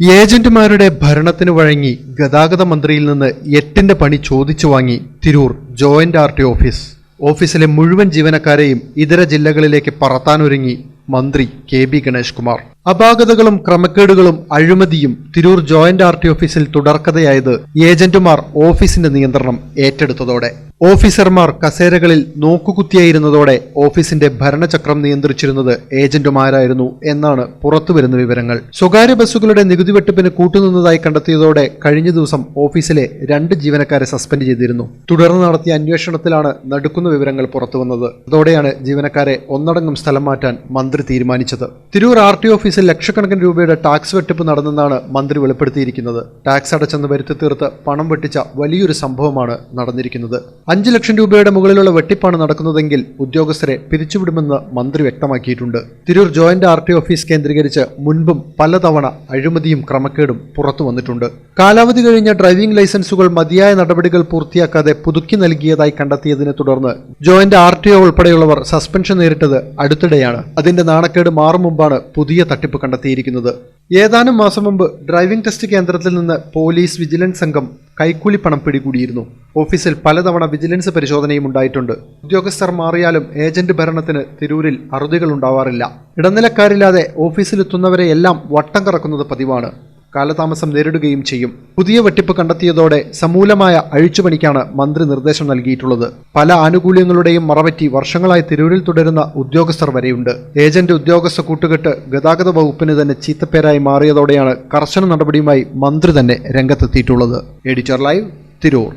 ഏജന്റുമാരുടെ ഭരണത്തിന് വഴങ്ങി ഗതാഗത മന്ത്രിയിൽ നിന്ന് എട്ടിന്റെ പണി ചോദിച്ചു വാങ്ങി Tirur joint R T office. ഓഫീസിലെ മുഴുവൻ ജീവനക്കാരെയും ഇതര ജില്ലകളിലേക്ക് പറത്താനൊരുങ്ങി മന്ത്രി കെ ബി ഗണേഷ് കുമാർ അപാകതകളും ക്രമക്കേടുകളും അഴിമതിയും തിരൂർ ജോയിന്റ് ആർ ടി ഓഫീസിൽ തുടർക്കഥയായത് ഏജന്റുമാർ ഓഫീസിന്റെ നിയന്ത്രണം ഏറ്റെടുത്തതോടെ. ഓഫീസർമാർ കസേരകളിൽ നോക്കുകുത്തിയായിരുന്നതോടെ ഓഫീസിന്റെ ഭരണചക്രം നിയന്ത്രിച്ചിരുന്നത് ഏജന്റുമാരായിരുന്നു എന്നാണ് പുറത്തുവരുന്ന വിവരങ്ങൾ. സ്വകാര്യ ബസ്സുകളുടെ നികുതി വെട്ടിപ്പിന് കൂട്ടുനിന്നതായി കണ്ടെത്തിയതോടെ കഴിഞ്ഞ ദിവസം ഓഫീസിലെ രണ്ട് ജീവനക്കാരെ സസ്പെൻഡ് ചെയ്തിരുന്നു. തുടർന്ന് നടത്തിയ അന്വേഷണത്തിലാണ് നടുക്കുന്ന വിവരങ്ങൾ പുറത്തുവന്നത്. അതോടെയാണ് ജീവനക്കാരെ ഒന്നടങ്കം സ്ഥലം മാറ്റാൻ മന്ത്രി തീരുമാനിച്ചത്. തിരൂർ ആർ ടി ഓഫീസിൽ ലക്ഷക്കണക്കിന് രൂപയുടെ ടാക്സ് വെട്ടിപ്പ് നടന്നെന്നാണ് മന്ത്രി വെളിപ്പെടുത്തിയിരിക്കുന്നത്. ടാക്സ് അടച്ചെന്ന് വരുത്തി തീർത്ത് പണം വെട്ടിച്ച വലിയൊരു സംഭവമാണ് നടന്നിരിക്കുന്നത്. അഞ്ച് ലക്ഷം രൂപയുടെ മുകളിലുള്ള വെട്ടിപ്പാണ് നടക്കുന്നതെങ്കിൽ ഉദ്യോഗസ്ഥരെ പിരിച്ചുവിടുമെന്ന് മന്ത്രി വ്യക്തമാക്കിയിട്ടുണ്ട്. Tirur joint R T office കേന്ദ്രീകരിച്ച് മുൻപും പലതവണ അഴിമതിയും ക്രമക്കേടും പുറത്തു വന്നിട്ടുണ്ട്. കാലാവധി കഴിഞ്ഞ ഡ്രൈവിംഗ് ലൈസൻസുകൾ മതിയായ നടപടികൾ പൂർത്തിയാക്കാതെ പുതുക്കി നൽകിയതായി കണ്ടെത്തിയതിനെ തുടർന്ന് ജോയിന്റ് ആർ ടി ഒ ഉൾപ്പെടെയുള്ളവർ സസ്പെൻഷൻ നേരിട്ടത് അടുത്തിടെയാണ്. അതിന്റെ നാണക്കേട് മാറും മുമ്പാണ് പുതിയ തട്ടിപ്പ് കണ്ടെത്തിയിരിക്കുന്നത്. ഏതാനും മാസം മുമ്പ് ഡ്രൈവിംഗ് ടെസ്റ്റ് കേന്ദ്രത്തിൽ നിന്ന് പോലീസ് വിജിലൻസ് സംഘം കൈക്കൂലി പണം പിടികൂടിയിരുന്നു. ഓഫീസിൽ പലതവണ വിജിലൻസ് പരിശോധനയും ഉണ്ടായിട്ടുണ്ട്. ഉദ്യോഗസ്ഥർ മാറിയാലും ഏജന്റ് ഭരണത്തിന് തിരൂരിൽ അറുതികൾ ഉണ്ടാവാറില്ല ഇടനിലക്കാരില്ലാതെ ഓഫീസിലെത്തുന്നവരെയെല്ലാം വട്ടം കറക്കുന്നത് പതിവാണ്. കാലതാമസം നേരിടുകയും ചെയ്യും. പുതിയ വെട്ടിപ്പ് കണ്ടെത്തിയതോടെ സമൂലമായ അഴിച്ചുപണിക്കാണ് മന്ത്രി നിർദ്ദേശം നൽകിയിട്ടുള്ളത്. പല ആനുകൂല്യങ്ങളുടെയും മറപറ്റി വർഷങ്ങളായി തിരൂരിൽ തുടരുന്ന ഉദ്യോഗസ്ഥർ വരെയുണ്ട്. ഏജന്റ് ഉദ്യോഗസ്ഥ കൂട്ടുകെട്ട് ഗതാഗത വകുപ്പിന് തന്നെ ചീത്തപ്പേരായി മാറിയതോടെയാണ് കർശന നടപടിയുമായി മന്ത്രി തന്നെ രംഗത്തെത്തിയിട്ടുള്ളത്. Editor live Tirur.